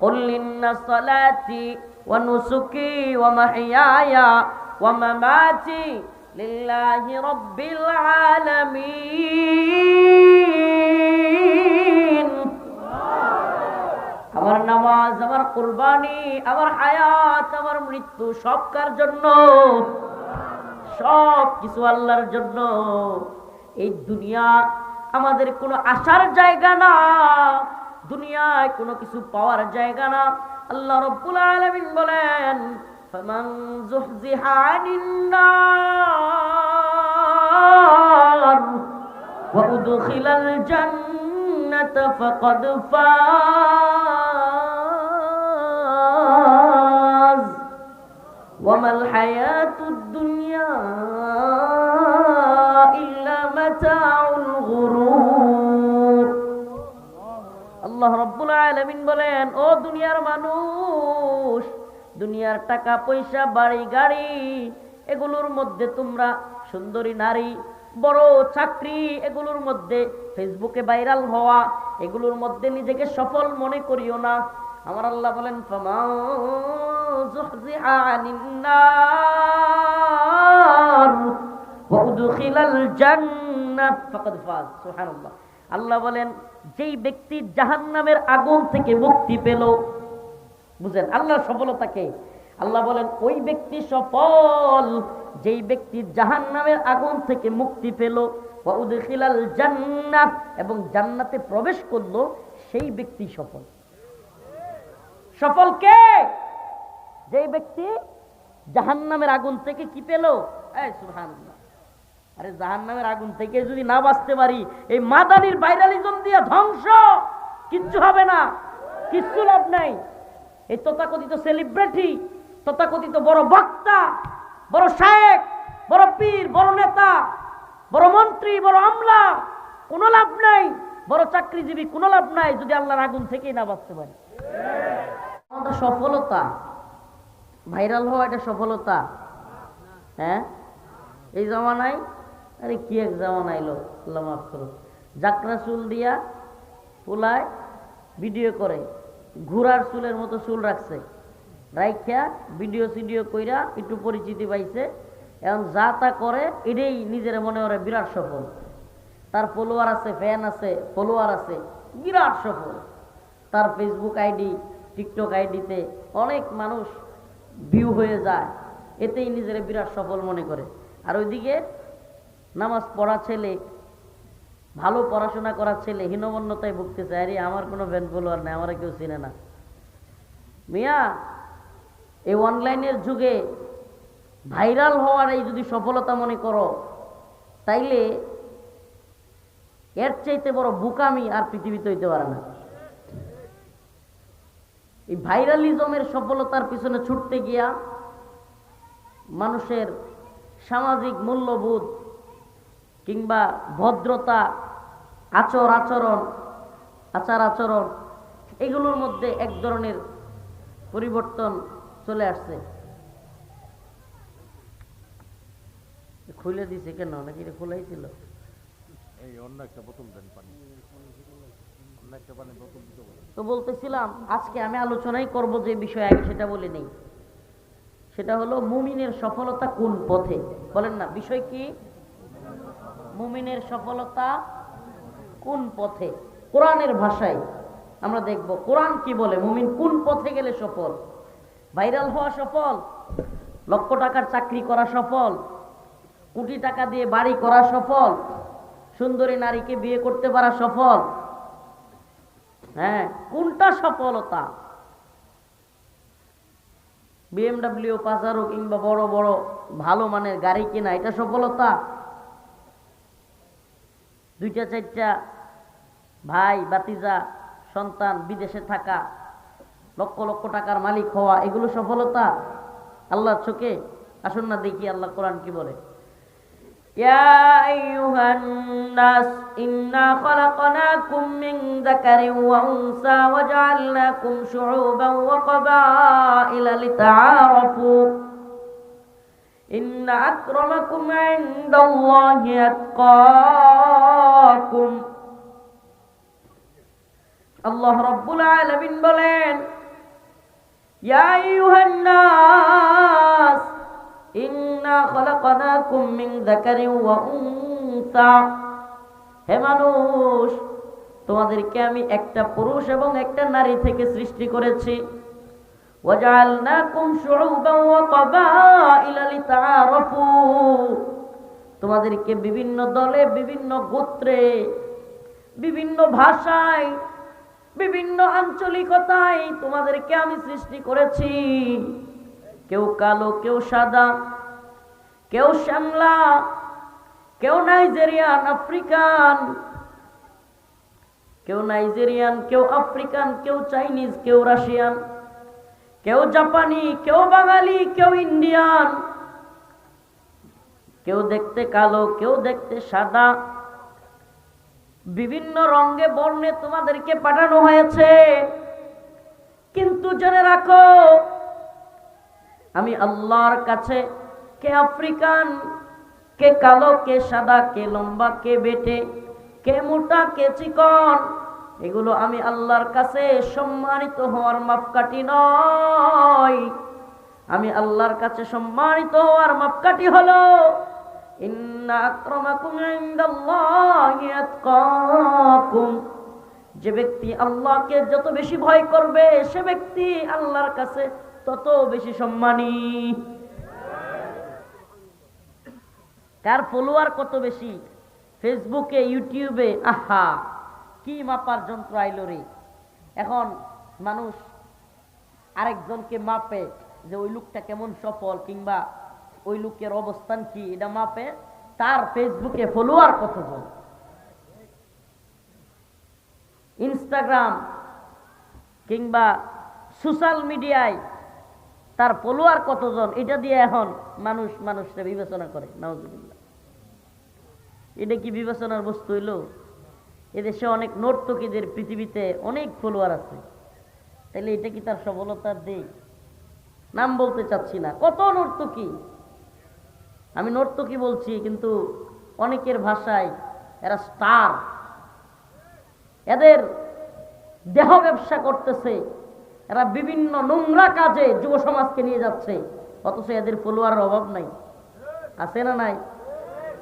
قل إن صلاتي ونسكي ومحياي ومماتي لله رب العالمين আমার নামাজ আমার কুরবানি আমার হায়াত আমার মৃত্যু সব কার জন্য সব কিছু আল্লাহর জন্য এই দুনিয়া আমাদের কোনো আসার জায়গা না দুনিয়ায় কোনো কিছু পাওয়ার জায়গা না আল্লাহ রব্বুল আলামিন বলেন ফামান যুহজিহা আনিন নার ওয়া উদখিলাল জান্নাতা ফাকাদ ফাজ وما الحياة الدنيا আলামিন বলেন, ও দুনিয়ার মানুষ, দুনিয়ার টাকা, পয়সা, বাড়ি, গাড়ি, এগুলোর মধ্যে তোমরা সুন্দরী নারী, বড় চাকরি, এগুলোর মধ্যে ফেসবুকে ভাইরাল হওয়া, এগুলোর মধ্যে নিজেকে সফল মনে করিও না। আমার আল্লাহ বলেন আল্লাহ বলেন যেই ব্যক্তি জাহান্নামের আগুন থেকে মুক্তি পেল, বুঝেন, আল্লাহর সফলতাকে। আল্লাহ বলেন, ওই ব্যক্তি সফল, যেই ব্যক্তি জাহান্নামের আগুন থেকে মুক্তি পেল জান্নাত এবং জান্নাতে প্রবেশ করল, সেই ব্যক্তি সফল। সফল কে? যেই ব্যক্তি জাহান্নামের আগুন থেকে কি পেল? এই, সুবহানাল্লাহ। আরে জাহান্নামের আগুন থেকে যদি না বাঁচতে পারি, এই মাদানির ভাইরালিজম দিয়ে ধ্বংস, কিচ্ছু হবে না, কিচ্ছু লাভ নাই। এই তথাকথিত সেলিব্রিটি তথাকথিত বড় বক্তা, বড় শায়েক, বড় পীর, বড় নেতা, বড় মন্ত্রী, বড় আমলা, কোনো লাভ নাই। বড় চাকরিজীবী, কোনো লাভ নাই যদি আল্লাহর আগুন থেকেই না বাঁচতে পারি। আমাদের সফলতা, ভাইরাল হওয়া এটা সফলতা। হ্যাঁ? এই জামানায় আরে কি এক জামানা এলো আল্লাহ মাফ করো জাকরা চুল দিয়া পোলায় ভিডিও করে, ঘোড়ার চুলের মতো চুল রাখছে। রাইখা ভিডিও সিডিও কইরা একটু পরিচিতি পাইছে। এখন যা তা করে, এটাই নিজের মনে করে বিরাট সফল। তার ফলোয়ার আছে ফ্যান আছে ফলোয়ার আছে, বিরাট সফল। তার ফেসবুক আইডি টিকটক আইডিতে অনেক মানুষ ভিউ হয়ে যায়। এতেই নিজের বিরাট সফল মনে করে। আর ওইদিকে নামাজ পড়া ছেলে, ভালো পড়াশোনা করা ছেলে, হীনমন্যতায় ভুগতেছে। আরে, আমার কোনো ভ্যান ফলোয়ার নেই, আমার কেউ চিনে না। মিয়া, এই অনলাইনের যুগে ভাইরাল হওয়ার এই যদি সফলতা মনে করো, তাইলে এর চাইতে বড় বুকামি আর পৃথিবীতে হইতে পারে না। এই ভাইরালিজমের সফলতার পিছনে ছুটতে গিয়া মানুষের সামাজিক মূল্যবোধ কিংবা ভদ্রতা আচর আচরণ আচার আচরণ এগুলোর মধ্যে এক ধরনের পরিবর্তন চলে আসছে। খুলে দিছে কেন? নাকি খোলাই ছিল? তো বলতেছিলাম আজকে আমি আলোচনাই করব যে বিষয় আগে সেটা বলে নেই। সেটা হলো মুমিনের সফলতা কোন পথে? বলেন না বিষয় কি? মুমিনের সফলতা কোন পথে? কোরআনের ভাষায় আমরা দেখব, কোরআন কি বলে? মুমিন কোন পথে গেলে সফল? ভাইরাল হওয়া সফল? লক্ষ টাকার চাকরি করা সফল? কোটি টাকা দিয়ে বাড়ি করা সফল? সুন্দরী নারীকে বিয়ে করতে পারা সফল? হ্যাঁ কোনটা সফলতা? বিএমডাব্লিউ, পাজারো কিংবা বড় বড় ভালো মানের গাড়ি কেনা, এটা সফলতা? দুইটা চারটা ভাই বাতিজা সন্তান বিদেশে থাকা লক্ষ লক্ষ টাকার মালিক হওয়া এগুলো সফলতা আল্লাহর চোখে আসুন না দেখি আল্লাহ কোরআন কি বলে يا أيها الناس إنا خلقناكم من ذكر وأنثى وجعلناكم شعوبا وقبائل لتعارفوا إن أكرمكم عند الله أتقاكم আল্লাহ রব্বুল আলামিন বলেন يا أيها الناس إنا خلقناكم من ذكر وأنثى হে মানুষ তোমাদেরকে আমি একটা পুরুষ এবং একটা নারী থেকে সৃষ্টি করেছি وجعلناكم شعوبا وقبائل لتعارفوا তোমাদেরকে বিভিন্ন দলে বিভিন্ন গোত্রে বিভিন্ন ভাষায় বিভিন্ন আঞ্চলিকতায় তোমাদেরকে আমি সৃষ্টি করেছি কেউ কালো কেউ সাদা কেউ শ্যামলা কেউ নাইজেরিয়ান আফ্রিকান কেউ নাইজেরিয়ান কেউ আফ্রিকান কেউ চাইনিজ কেউ রাশিয়ান কেউ জাপানি, কেউ বাঙালি, কেউ ইন্ডিয়ান। কেউ দেখতে কালো, কেউ দেখতে সাদা। বিভিন্ন রঙে বর্ণে তোমাদেরকে পাঠানো হয়েছে। কিন্তু জেনে রাখো, আমি আল্লাহর কাছে কে আফ্রিকান, কে কালো, কে সাদা, কে লম্বা, কে বেটে, কে মোটা, কে চিকন এগুলো আমি আল্লাহর কাছে সম্মানিত হওয়ার মাপকাঠি নয়। আমি আল্লাহর কাছে সম্মানিত হওয়ার মাপকাঠি হলো যে ব্যক্তি আল্লাহকে যত বেশি ভয় করবে, সে ব্যক্তি আল্লাহর কাছে তত বেশি সম্মানী। কার ফলোয়ার কত বেশি? ফেসবুকে, ইউটিউবে, আহা! কি মাপার যন্ত্র আইলো রে? এখন মানুষ আরেকজনকে মাপে যে ওই লোকটা কেমন সফল কিংবা ওই লোকের অবস্থান কি, এটা মাপে। তার ফেসবুকে ফলোয়ার কতজন? ইনস্টাগ্রাম কিংবা সোশ্যাল মিডিয়ায় তার ফলোয়ার কতজন? এটা দিয়ে এখন মানুষ মানুষটা বিবেচনা করে, নাউজুবিল্লাহ। এটা কি বিবেচনার বস্তু হইল? এদেশে অনেক নর্তকীদের পৃথিবীতে অনেক ফলোয়ার আছে। তাহলে এটা কি তার সফলতার দিক নাম বলতে চাচ্ছি না। কত নর্তকী? আমি নর্তকী বলছি, কিন্তু অনেকের ভাষায় এরা স্টার। এদের দেহ ব্যবসা করতেছে। এরা বিভিন্ন নোংরা কাজে যুব সমাজকে নিয়ে যাচ্ছে। অথচ এদের ফলোয়ারের অভাব নাই। আছে না নাই?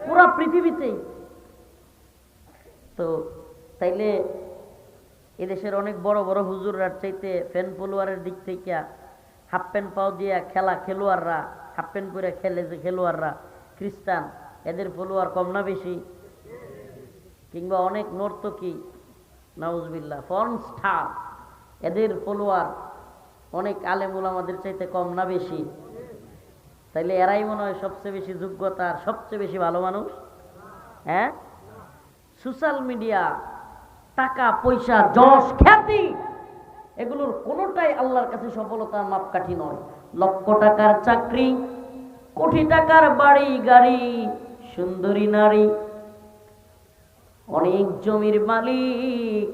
পুরা পৃথিবীতেই। তো তাইলে এদেশের অনেক বড় বড় হুজুররা চাইতে ফ্যান ফলোয়ারের দিক থেকে হাফ প্যান্ট পাও দিয়া খেলা খেলোয়াড়রা হাফ প্যান্ট পরে খেলে যে খেলোয়াড়রা, খ্রিস্টান, এদের ফলোয়ার কম না বেশি? কিংবা অনেক নর্তকী নাউজবিল্লা ফর্ন স্টার এদের ফলোয়ার অনেক আলেমুল আমাদের চাইতে কম না বেশি? তাইলে এরাই মনে হয় সবচেয়ে বেশি যোগ্যতার সবচেয়ে বেশি ভালো মানুষ? হ্যাঁ? সোশ্যাল মিডিয়া টাকা, পয়সা, যশ, খ্যাতি, এগুলোর কোনোটাই আল্লাহর কাছে সফলতার মাপকাঠি নয়। লক্ষ টাকার চাকরি, কোটি টাকার বাড়ি, গাড়ি, সুন্দরী নারী, অনেক জমির মালিক,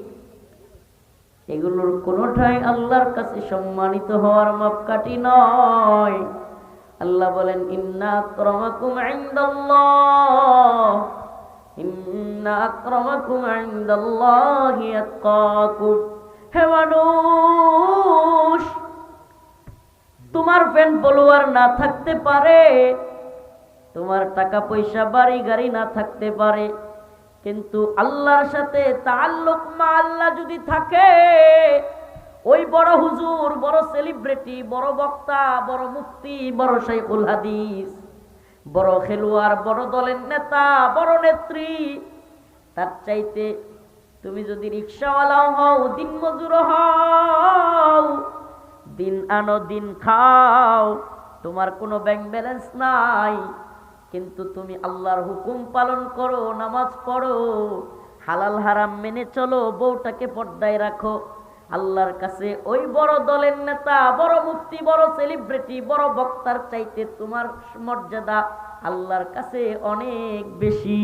এগুলোর কোনোটাই আল্লাহর কাছে সম্মানিত হওয়ার মাপকাঠি নয়। আল্লাহ বলেন, ইন্না আক্রমাকুম ইনদাল্লাহ ইন্না আক্রমাকুম ইনদাল্লাহি আতকাকুম। হে তোমার ফ্যান ফলোয়ার না থাকতে পারে, তোমার টাকা পয়সা বাড়ি গাড়ি না থাকতে পারে, কিন্তু আল্লাহর সাথে তাল্লুক মা আল্লাহ যদি থাকে, ওই বড় হুজুর, বড় সেলিব্রিটি বড় বক্তা, বড় মুফতি, বড় শাইখুল হাদিস বড় খেলোয়াড়, বড় দলের নেতা, বড় নেত্রী। তার চাইতে তুমি যদি রিক্সাওয়ালাও হও, দিন মজুর হও, দিন আনো, দিন খাও, তোমার কোনো ব্যাংক ব্যালেন্স নাই। কিন্তু তুমি আল্লাহর হুকুম পালন করো, নামাজ পড়ো, হালাল হারাম মেনে চলো, বউটাকে পর্দায় রাখো। আল্লাহর কাছে ওই বড় দলের নেতা, বড় মুফতি, বড় সেলিব্রিটি বড় বক্তার চাইতে তোমার মর্যাদা আল্লাহর কাছে অনেক বেশি।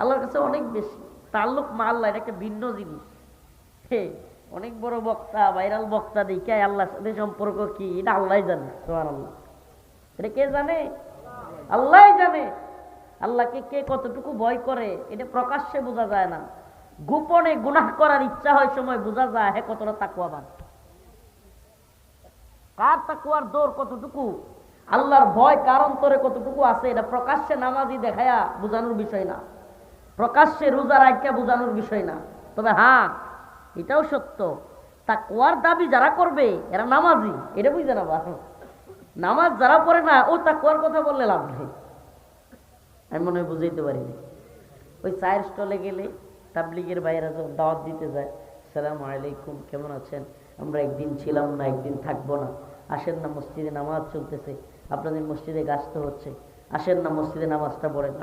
আল্লাহর কাছে অনেক বেশি। তাল্লুক মা আল্লাহ এটা একটা ভিন্ন জিনিস। হে, অনেক বড় বক্তা, ভাইরাল বক্তা দেখে আল্লাহর সাথে সম্পর্ক কি? এটা আল্লাহ জানে তোমার আল্লাহ এটা কে জানে? আল্লাহ জানে। আল্লাহকে কে কতটুকু ভয় করে, এটা প্রকাশ্যে বোঝা যায় না। গোপনে গুনাহ করার ইচ্ছা হয় সময় বোঝা যায় হ্যাঁ কতটা তাকুয়াবান কার তাকুয়ার দৌড় কতটুকু? আল্লাহর ভয় কার অন্তরে কতটুকু আছে? এটা প্রকাশ্যে নামাজি দেখায়া বোঝানোর বিষয় না। প্রকাশ্যে রোজা রাখা বোঝানোর বিষয় না। তবে হ্যাঁ এটাও সত্য। তাকুয়ার দাবি যারা করবে, এরা নামাজি। এটা বুঝে না নামাজ যারা পড়ে না, ও তাকুয়ার কথা বললে লাভ নেই। আমি মনে হয় বুঝাইতে পারিনি। ওই চায়ের স্টলে গেলে তাবলিগের বাইরে দাওয়াত দিতে যায়, সালাম আলাইকুম, কেমন আছেন? আমরা একদিন ছিলাম না, একদিন থাকব না। আসেন না, মসজিদে নামাজ চলতেছে। আপনাদের মসজিদে গাছ তো হচ্ছে। আসেন না, মসজিদে নামাজটা পড়েন।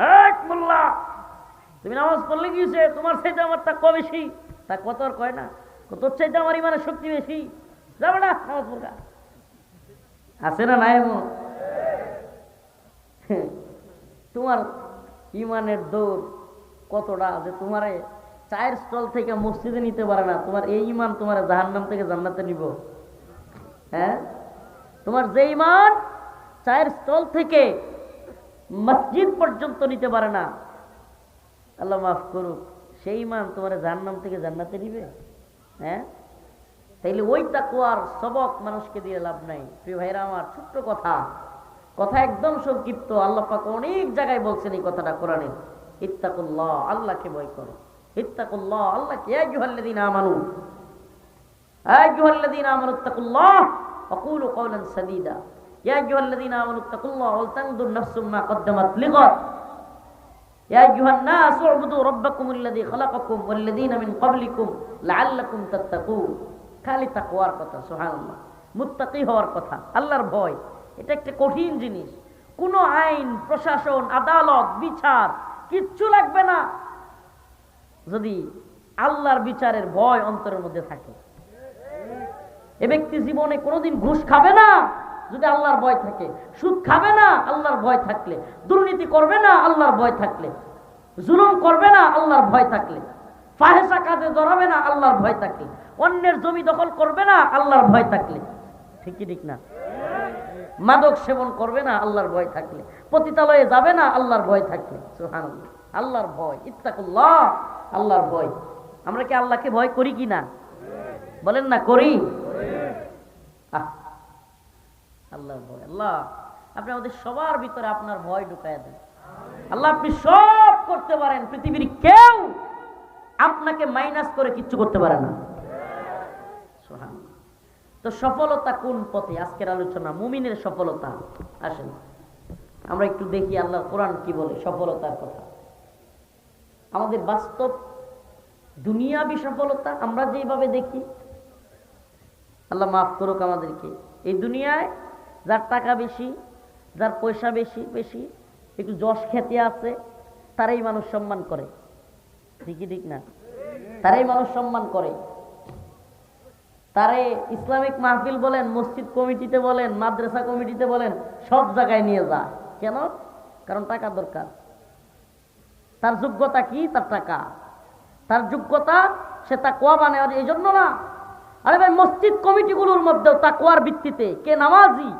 তুমি নামাজ পড়লে কি হয়েছে? তোমার চাইতে আমার তা বেশি? তা কত আর কয় না। তোর চাইতে আমার ইমানের শক্তি বেশি। যাবে না নামাজ পড়া আছে না নাই এমন? তোমার ইমানের দৌড় কতটা যে তোমারে? চায়ের স্টল থেকে মসজিদে নিতে পারে না। তোমার এই ইমান তোমার জাহান্নাম থেকে জান্নাতে নিব। হ্যাঁ? তোমার যে ইমান চায়ের স্টল থেকে মসজিদ পর্যন্ত নিতে পারে না। আল্লাহ মাফ করুক, সেই ইমান তোমার জাহান্নাম থেকে জান্নাতে নিবে। হ্যাঁ? তাইলে ওই তাকুয়ার সবক মানুষকে দিয়ে লাভ নাই। প্রিয় ভাইরা আমার, ছোট্ট কথা। কথা একদম সংক্ষিপ্ত। আল্লাহ পাক অনেক জায়গায় বলছেন এই কথাটা কোরআনে। ইত্তাকুল্লাহ, আল্লাহকে ভয় করো। ইত্তাকুল্লাহ আল্লাহকে আইয়ুহাল্লাযীনা আমানু আইয়ুহাল্লাযীনা আমানু ইত্তাকুল্লাহ ওয়াকুলু কওলান সাদীদা ইয়া আইয়ুহাল্লাযীনা আমানু ইত্তাকুল্লাহ ওয়াল তানজুর নাফসুম মা কদ্দামাত লিগাদ يا أيها الناس اعبدوا ربكم الذي خلقكم والذين من قبلكم لعلكم تتقون খালি তাকওয়ার কথা সুবহানাল্লাহ মুত্তাকি হওয়ার কথা আল্লাহর ভয় এটা একটা কঠিন জিনিস কোনো আইন প্রশাসন আদালত বিচার কিচ্ছু লাগবে না যদি আল্লাহর বিচারের ভয় অন্তরের মধ্যে থাকে। এ ব্যক্তি জীবনে কোনোদিন ঘুষ খাবে না, যদি আল্লাহর ভয় থাকে। সুদ খাবে না, আল্লাহর ভয় থাকলে। দুর্নীতি করবে না, আল্লাহর ভয় থাকলে। জুলুম করবে না, আল্লাহর ভয় থাকলে। ফাহেসা কাজে জড়াবে না, আল্লাহর ভয় থাকলে। অন্যের জমি দখল করবে না, আল্লাহর ভয় থাকলে। ঠিকই ঠিক না? মাদক সেবন করবে না, আল্লাহর ভয় থাকলে। পতিতালয়ে যাবে না, আল্লাহর ভয় থাকলে। সুবহানাল্লাহ। আল্লাহর ভয়। ইত্তাকুল্লাহ। আল্লাহর ভয়। আমরা কি আল্লাহকে ভয় করি কি না? বলেন না, করি। আল্লাহর ভয়। আল্লাহ, আপনি আমাদের সবার ভিতরে আপনার ভয় ঢুকায় দেন। আল্লাহ, আপনি সব করতে পারেন, পৃথিবীর কেউ আপনাকে মাইনাস করে কিচ্ছু করতে পারে না। তো সফলতা কোন পথে? আজকের আলোচনা, মুমিনের সফলতা। আসেন। আমরা একটু দেখি আল্লাহ কোরআন কি বলে, সফলতার কথা। আমাদের বাস্তব দুনিয়াবি সফলতা আমরা যেভাবে দেখি, আল্লাহ মাফ করুক আমাদেরকে। এই দুনিয়ায় যার টাকা বেশি, যার পয়সা বেশি বেশি, একটু যশ খ্যাতি আছে, তারাই মানুষ সম্মান করে। ঠিকই ঠিক না? তারাই মানুষ সম্মান করে। তারে ইসলামিক মাহফিল বলেন, মসজিদ কমিটিতে বলেন, মাদ্রাসা কমিটিতে বলেন, সব জায়গায় নিয়ে যা। কেন? কারণ টাকা দরকার। তার যোগ্যতা কি? তার টাকা। তার যোগ্যতা সে তা কোয়া বানে আর এই জন্য না। আরে ভাই, মসজিদ কমিটিগুলোর মধ্যেও তা কোয়ার ভিত্তিতে কে নামাজি,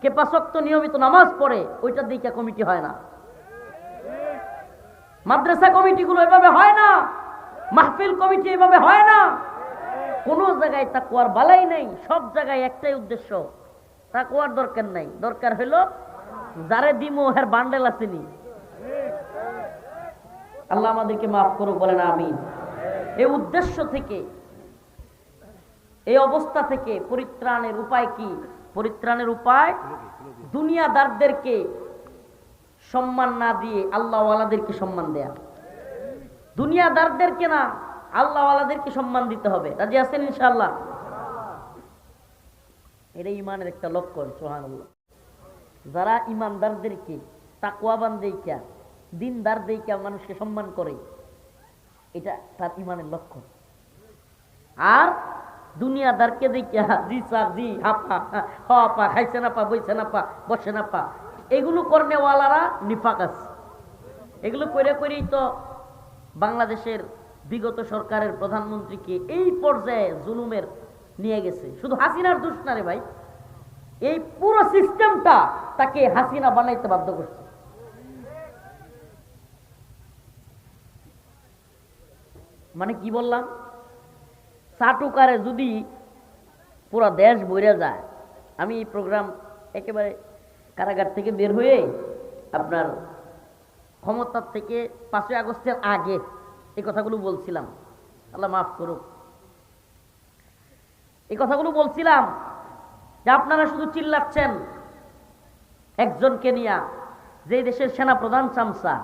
কে পাশক্ত নিয়মিত নামাজ পড়ে, ওইটার দিকে কমিটি হয় না। মাদ্রাসা কমিটিগুলো এভাবে হয় না। মাহফিল কমিটি এভাবে হয় না। কোনো জায়গায় তাকুয়ার বালাই নেই, সব জায়গায় একটাই উদ্দেশ্য। তাকুয়ার দরকার নাই। দরকার হইল যারে দিমো হের বান্ডেল আসেনি আল্লাহ আমাদেরকে মাফ করুক, বলেন আমিন। এই উদ্দেশ্য থেকে এই অবস্থা থেকে পরিত্রাণের উপায় কি? পরিত্রাণের উপায়, দুনিয়াদারদেরকে সম্মান না দিয়ে আল্লাহওয়ালাদেরকে সম্মান দেয়া। দুনিয়াদারদেরকে না, আল্লাহওয়ালাদেরকে সম্মান দিতে হবে। রাজি আছেন ইনশাআল্লাহ? এটা ইমানের একটা লক্ষণ সোহান যারা ইমানদারদেরকে তাকুয়াবান দেইকা দিনদার দেইকা মানুষকে সম্মান করে, এটা তার ইমানের লক্ষণ। আর দুনিয়াদারকে দেখিয়া জি না পা, বইছে না পা, বসে না পা, এগুলো করনেওয়ালারা নিফাক আছে। এগুলো করে করেই তো বাংলাদেশের বিগত সরকারের প্রধানমন্ত্রীকে এই পর্যায়ে জুলুমের নিয়ে গেছে। শুধু হাসিনার দোষ না রে ভাই, এই পুরো সিস্টেমটা তাকে হাসিনা বানাইতে বাধ্য করছে। মানে কি বললাম? চাটুকারে যদি পুরো দেশ বইরে যায়, আমি এই প্রোগ্রাম একেবারে কারাগার থেকে বের হয়ে আপনার ক্ষমতার থেকে পাঁচই আগস্টের আগে এই কথাগুলো বলছিলাম। আল্লাহ মাফ করুক। এই কথাগুলো বলছিলাম যে আপনারা শুধু চিল্লাচ্ছেন একজনকে নিয়া যে দেশের সেনা প্রধান চামচা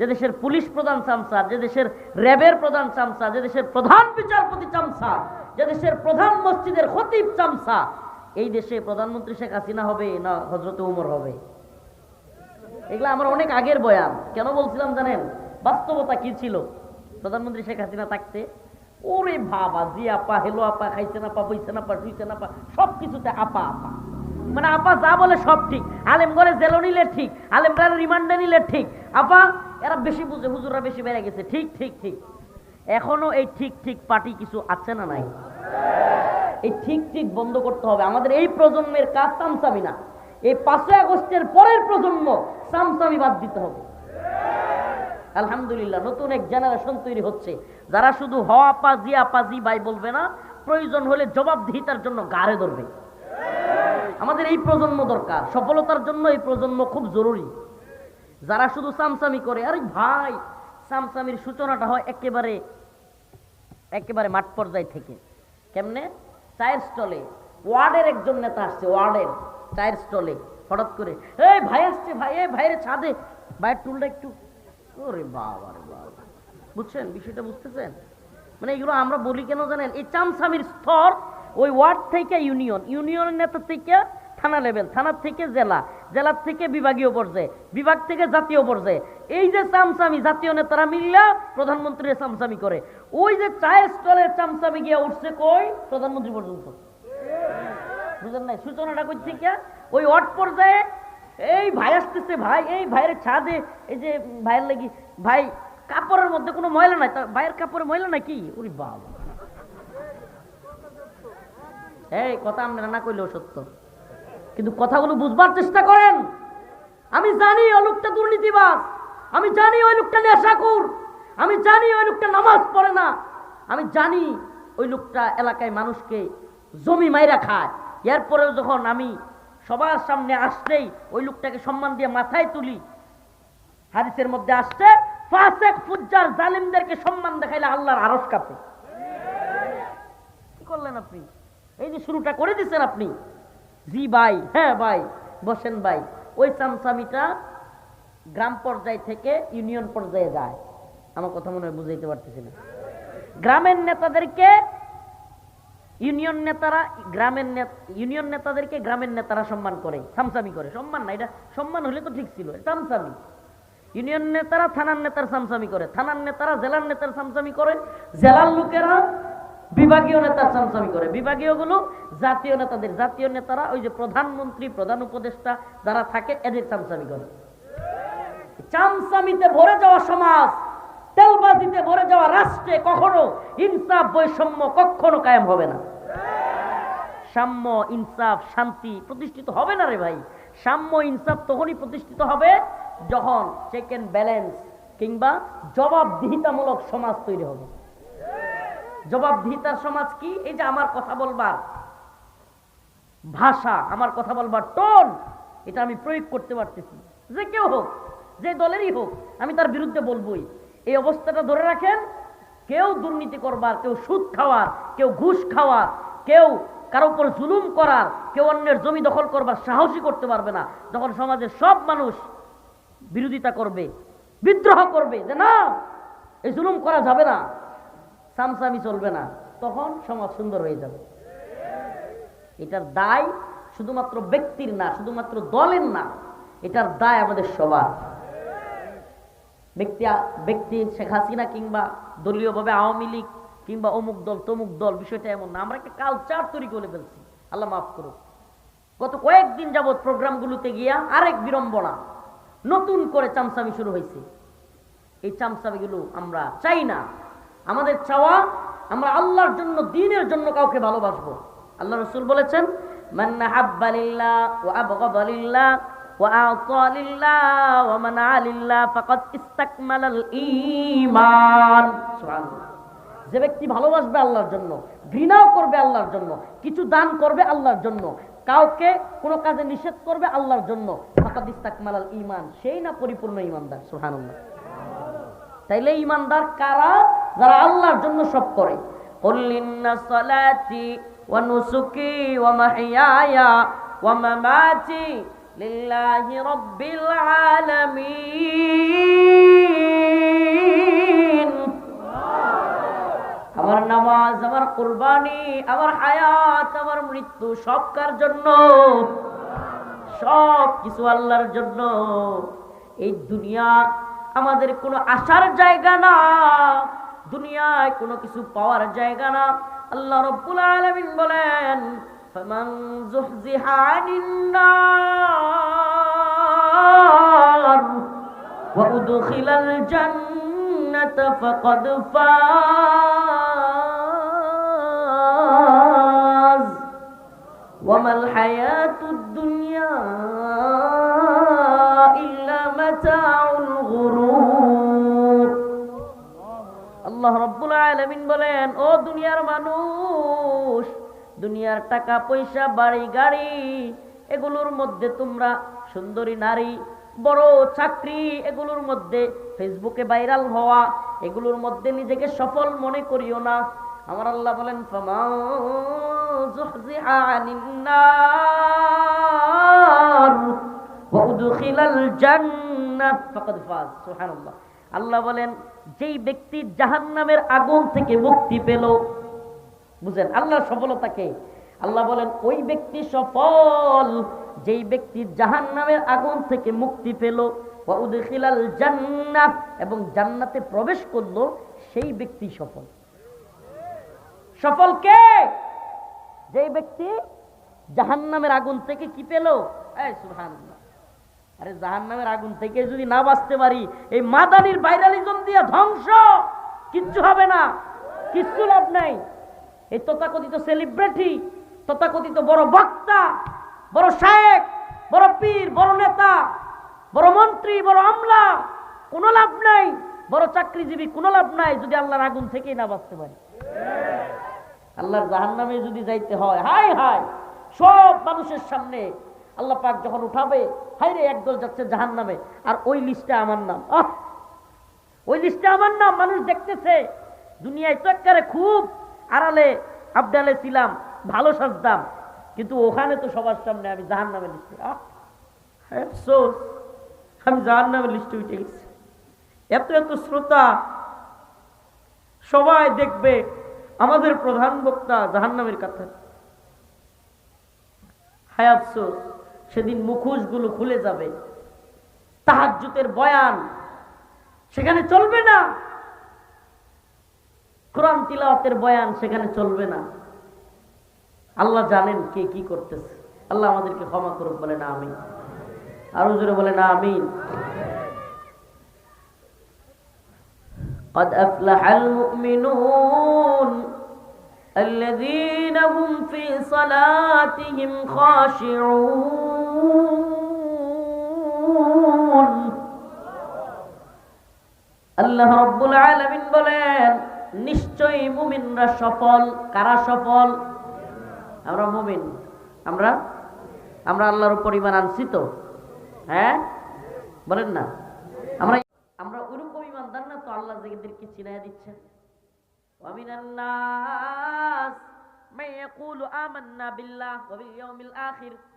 যে দেশের পুলিশ প্রধান চামচা যে দেশের র্যাবের প্রধান চামচা যে দেশের প্রধান বিচারপতি চামচা যে দেশের প্রধান মসজিদের খতিব চামচা এই দেশে প্রধানমন্ত্রী শেখ হাসিনা হবে না হজরত উমর হবে? এগুলো আমার অনেক আগের বয়ান। কেন বলছিলাম জানেন? বাস্তবতা কি ছিল? প্রধানমন্ত্রী শেখ হাসিনা থাকতে, ওরে বাবা জি আপা, হেলো আপা, খাইছে না পা, বইছে না পা, শুইছে না পা সব কিছুতে আপা আপা। মানে আপা যা বলে সব ঠিক। আলেম ঘরে জেলো নিলে ঠিক আলেমরা রিমান্ডে নিলে ঠিক। আপা, এরা বেশি বুঝে, হুজুররা বেশি বেড়ে গেছে। ঠিক ঠিক ঠিক। এখনও এই ঠিক ঠিক পার্টি কিছু আছে না নাই? এই ঠিক ঠিক বন্ধ করতে হবে। আমাদের এই প্রজন্মের কাজ সামসামি না। এই পাঁচই আগস্টের পরের প্রজন্ম সামসামি বাদ দিতে হবে। আলহামদুলিল্লাহ, নতুন এক জেনারেশন তৈরি হচ্ছে। যারা শুধু হ আপা জি আপা জি বাই বলবে না, প্রয়োজন হলে জবাবদিহিতার জন্য গাড়ে ধরবে। আমাদের এই প্রজন্ম দরকার। সফলতার জন্য এই প্রজন্ম খুব জরুরি। যারা শুধু সামসামি করে, আরে ভাই, সামসামির সূচনাটা হয় একেবারে একেবারে মাঠ পর্যায় থেকে। কেমনে? চায়ের স্টলে। ওয়ার্ডের একজন নেতা আসছে, ওয়ার্ডের চায়ের স্টলে। হঠাৎ করে, এই ভাই আসছে, ভাই, এই ভাইয়ের ছাদে। ভাইয়ের টুলটা একটু, ওরে বাবা রে বাবা। বুঝছেন? বিষয়টা বুঝতেছেন? মানে এগুলো আমরা বলি কেন জানেন? এই চামসামির স্তর ওই ওয়ার্ড থেকে ইউনিয়ন, ইউনিয়নের নেতা থেকে থানা লেভেল থানার থেকে জেলা জেলার থেকে বিভাগীয় পর্যায়ে, বিভাগ থেকে জাতীয় পর্যায়ে। এই যে চামচামি, জাতীয় নেতারা মিললা প্রধানমন্ত্রীর চামচামি করে। ওই যে চায়ের স্টলের চামচামি গিয়ে উঠছে কই? প্রধানমন্ত্রী পর্যন্ত। বুঝলেন নাই? সূচনাটা কই থেকে ওই ওয়ার্ড পর্যায়ে এই ভাই আসতেছে, ভাই, এই ভাইয়ের ছাদে, এই যে ভাইয়ের লাগি, ভাই, কাপড়ের মধ্যে কোনো ময়লা নাই? ভাইয়ের কাপড়ে ময়লা নাকি? ওরে বাবা। এই, কথা আপনারা না কইলেও সত্য। কিন্তু কথাগুলো বুঝবার চেষ্টা করেন। আমি জানি ওই লোকটা দুর্নীতিবাজ। আমি জানি ওই লোকটা নেশাকুর আমি জানি ওই লোকটা নামাজ পড়ে না। আমি জানি ওই লোকটা এলাকায় মানুষকে জমি মাইরা খায়। এরপরেও যখন আমি সবার সামনে আসতেই ওই লোকটাকে সম্মান দিয়ে মাথায় তুলি, হাদিসের মধ্যে আসছে, ফাসেক ফুজ্জার জালিমদেরকে সম্মান দেখাইলে আল্লাহর আরস কাপে। কি করলেন আপনি? এই যে শুরুটা করে দিচ্ছেন আপনি। জি ভাই হ্যাঁ ভাই, বসেন ভাই। ওই চামচামিটা গ্রাম পর্যায় থেকে ইউনিয়ন পর্যায়ে যায়। আমার কথা মনে হয় বুঝাইতে পারতেছি না। গ্রামের নেতাদেরকে ইউনিয়ন নেতারা গ্রামের ইউনিয়ন নেতাদেরকে গ্রামের নেতারা সম্মান করে সামসামি করে। সম্মান না, এটা সম্মান হলে তো ঠিক ছিল সামসামি ইউনিয়ন নেতারা থানার নেতার সামসামি করে, থানার নেতারা, জেলার নেতার সামসামি করে। জেলার লোকেরা বিভাগীয় নেতার সামসামি করে। বিভাগীয়গুলো জাতীয় নেতাদের, জাতীয় নেতারা, ওই যে প্রধানমন্ত্রী, প্রধান উপদেষ্টা যারা থাকে, এদের সামসামি করে। চামসামিতে ভরে যাওয়া সমাজ, তেলবাজিতে ভরে যাওয়া রাষ্ট্রে কখনো ইনসাফ, বৈষম্য কখনো কায়েম হবে না। সাম্য, ইনসাফ, শান্তি প্রতিষ্ঠিত হবে না রে ভাই। সাম্য, ইনসাফ তখনই প্রতিষ্ঠিত হবে যখন চেক অ্যান্ড ব্যালেন্স কিংবা জবাবদিহিতামূলক সমাজ তৈরি হবে। জবাবদিহিতার সমাজ কি? এই যে আমার কথা বলবার ভাষা, আমার কথা বলবার টোন, এটা আমি প্রয়োগ করতে পারতেছি। যে কেউ হোক, যে দলেরই হোক, আমি তার বিরুদ্ধে বলবোই। এই অবস্থাটা ধরে রাখেন, কেউ দুর্নীতি করবার, কেউ সুদ খাওয়ার, কেউ ঘুষ খাওয়ার, কেউ কারও উপর জুলুম করার, কেউ অন্যের জমি দখল করবার সাহসী করতে পারবে না। যখন সমাজের সব মানুষ বিরোধিতা করবে, বিদ্রোহ করবে, যে না, এই জুলুম করা যাবে না। সামসামি চলবে না, তখন সমাজ সুন্দর হয়ে যাবে। এটার দায় শুধুমাত্র ব্যক্তির না, শুধুমাত্র দলের না, এটার দায় আমাদের সবার। ব্যক্তি ব্যক্তি শেখ হাসিনা কিংবা দলীয়ভাবে আওয়ামী লীগ কিংবা অমুক দল, তমুক দল, বিষয়টা এমন না, আমরা একটা কালচার তৈরি করে ফেলছি। আল্লাহ মাফ করুক। গত কয়েকদিন যাবৎ প্রোগ্রামগুলোতে গিয়া আরেক বিড়ম্বনা, নতুন করে চামচামি শুরু হয়েছে। এই চামচামিগুলো আমরা চাই না। আমাদের চাওয়া, আমরা আল্লাহর জন্য, দিনের জন্য কাউকে ভালোবাসবো। আল্লাহ রসুল বলেছেন যে ব্যক্তি ভালোবাসবে আল্লাহর জন্য, ঘৃণাও করবে আল্লাহর জন্য, কিছু দান করবে আল্লাহর জন্য, কাউকে কোনো কাজে নিষেধ করবে আল্লাহর জন্য, ফাকাদ ইস্তাকমালাল ইমান সেই না পরিপূর্ণ ঈমানদার। সুবহানাল্লাহ। তাইলে ঈমানদার কারা? যারা আল্লাহর জন্য সব করে। আমার নামাজ, আমার কুরবানি, আমার হায়াত, আমার মৃত্যু সব কার জন্য? সব কিছু আল্লাহর জন্য। এই দুনিয়া আমাদের কোনো আশার জায়গা না। দুনিয়ায় কোনো কিছু পাওয়ার জায়গা না আল্লাহ রব্বুল আলামিন বলেন ফামান যুহজিহা আনিন নার ওয়া উদখিলাল জান্নাতা ফাকাদ ফাজ وما الحياة الدنيا إلا متاع الغرور আল্লাহ রব্বুল আলামিন বলেন, ও দুনিয়ার মানুষ, দুনিয়ার টাকা, পয়সা, বাড়ি, গাড়ি, এগুলোর মধ্যে তোমরা সুন্দরী নারী, বড় চাকরি এগুলোর মধ্যে ফেসবুকে ভাইরাল হওয়া, এগুলোর মধ্যে নিজেকে সফল মনে করিও না। আমার আল্লাহ বলেন, ফামা আল্লাহ বলেন, যেই ব্যক্তি জাহান নামের আগুন থেকে মুক্তি পেল, বুঝেন, আল্লাহর সফলতাকে। আল্লাহ বলেন, ওই ব্যক্তি সফল, যেই ব্যক্তি জাহান নামের আগুন থেকে মুক্তি পেল জান্নাত, এবং জান্নাতে প্রবেশ করল, সেই ব্যক্তি সফল। সফল কে? যেই ব্যক্তি জাহান্নামের আগুন থেকে কি পেল? সুহান আরে জাহান্নামের আগুন থেকে যদি না বাঁচতে পারি, এই মাদানির বাইরালিজম দিয়ে ধ্বংস! কিচ্ছু হবে না, কিচ্ছু লাভ নাই। এই তথাকথিত সেলিব্রিটি তথাকথিত বড় বক্তা, বড় শায়েক, বড় পীর, বড় নেতা, বড় মন্ত্রী, বড় আমলা, কোনো লাভ নাই। বড় চাকরিজীবী, কোনো লাভ নাই যদি আল্লাহর আগুন থেকেই না বাঁচতে পারি। আল্লাহর জাহান্নামে যদি যাইতে হয় হাই হাই সব মানুষের সামনে আল্লাহ পাক যখন উঠাবে হাই রে একদল যাচ্ছে জাহান্নামে, আর ওই লিস্টে আমার নাম। ওই লিস্টে আমার নাম, মানুষ দেখতেছে। দুনিয়ায় তো একেবারে খুব আড়ালে আবডালে ছিলাম, ভালো সাজতাম, কিন্তু ওখানে তো সবার সামনে আমি জাহান্নামের লিস্টে। আহ! আফসোস, আমি জাহান্নামের লিস্টে উঠে গেছি। এত এত শ্রোতা সবাই দেখবে, আমাদের প্রধান বক্তা জাহান্নামের কথা। হায় আফসোস। সেদিন মুখোশগুলো খুলে যাবে তাহাজ্জুতের বয়ান সেখানে চলবে না কোরআন তিলাওয়াতের বয়ান সেখানে চলবে না আল্লাহ জানেন কে কি করতেছে আল্লাহ আমাদেরকে ক্ষমা করুক বলে না আমিন আরো জোরে বলে না আমিন قد أفلح المؤمنون الذين هم في صلاتهم خاشعون আল্লাহ রব্বুল আলামিন বলেন নিশ্চয়ই মুমিনরা সফল কারা সফল আমরা মুমিন আমরা আমরা আল্লাহর উপর ইমান আনছি তো হ্যাঁ বলেন না আমরা আমরা ওইরকম ইমানদার না তো আল্লাহ যাদেরকে চিনাইয়া দিচ্ছেন ومن الناس من يقول آمنا بالله وباليوم الآخر وما هم بمؤمنين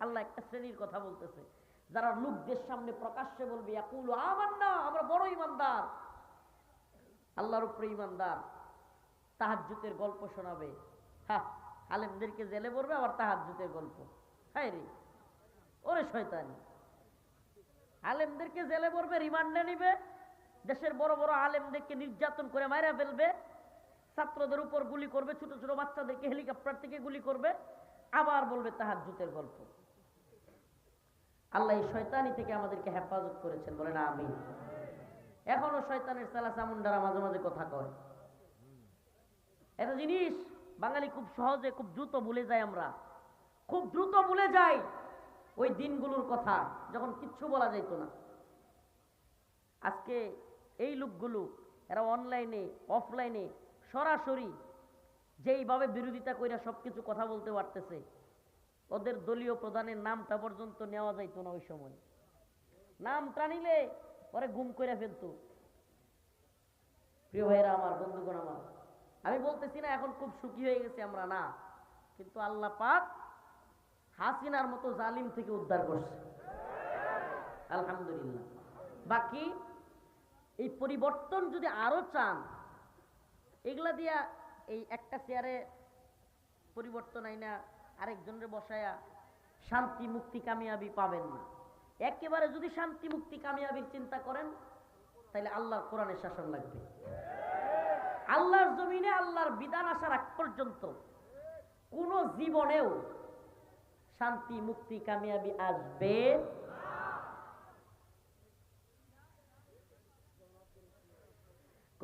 আল্লাহ একটা শ্রেণির কথা বলতেছে। যারা লোকদের সামনে প্রকাশ্যে বলবে, ইয়াকুলু আমান্না, আমরা বড় ইমানদার। আল্লাহর উপরে ইমানদার। তাহাজ্জুতের গল্প শোনাবে। হ্যাঁ আলেমদেরকে জেলে পড়বে আবার তাহাজ্জুতের গল্প। হ্যাঁ রে, ওরে শয়তানি। আলেমদেরকে জেলে পড়বে রিমান্ডে নিবে। দেশের বড় বড় আলেমদেরকে নির্যাতন করে মারা ফেলবে। ছাত্রদের উপর গুলি করবে, ছোট ছোট বাচ্চাদেরকে হেলিকপ্টার থেকে গুলি করবে, আবার বলবে তাহার জুতের গল্প। আল্লাহ এই শয়তানি থেকে আমাদেরকে হেফাজত করেছেন বলে না আমি এখনও শয়তানের সালা চামুন্ডারা মাঝে মাঝে কথা কয়। এত জিনিস বাঙালি খুব সহজে, খুব দ্রুত ভুলে যাই আমরা। খুব দ্রুত ভুলে যাই ওই দিনগুলোর কথা, যখন কিচ্ছু বলা যাইতো না। আজকে এই লোকগুলো, এরা অনলাইনে অফলাইনে সরাসরি যেইভাবে বিরোধিতা কইরা সবকিছু কথা বলতে পারতেছে, ওদের দলীয় প্রধানের নামটা পর্যন্ত নেওয়া যাইতো না ওই সময়। নামটা নিলে পরে গুম করে ফেলতো। প্রিয় ভাইরা আমার, বন্ধুগণ আমার, আমি বলতেছি না এখন খুব সুখী হয়ে গেছি আমরা, না। কিন্তু আল্লাহ পাক হাসিনার মতো জালিম থেকে উদ্ধার করছে। আলহামদুলিল্লাহ। বাকি এই পরিবর্তন যদি আরও চান এগুলা দিয়া এই একটা চেয়ারে পরিবর্তন আইনা আরেকজনের বসায়া শান্তি মুক্তি কামিয়াবি পাবেন না। একেবারে যদি শান্তি মুক্তি কামিয়াবির চিন্তা করেন তাহলে আল্লাহর কোরআনের শাসন লাগবে। আল্লাহর জমিনে আল্লাহর বিধান আসার আগ পর্যন্ত কোন জীবনেও শান্তি মুক্তি কামিয়াবি আসবে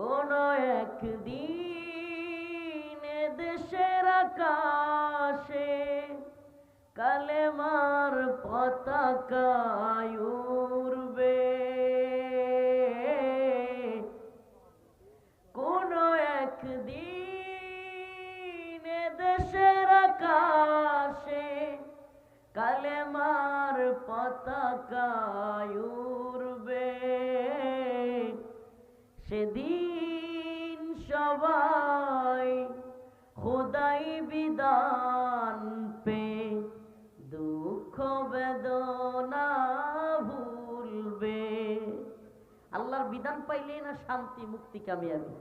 কোন একদিন দেশের আকাশে কালেমার পতাকায় উড়বে। কোন একদিন দেশের আকাশে কালেমার পতাকায় উড়বে। সেদিন বিধান পে দুঃখ বেদনা ভুলবে। আল্লাহর বিধান পাইলেই না শান্তি মুক্তি কামিয়াবি।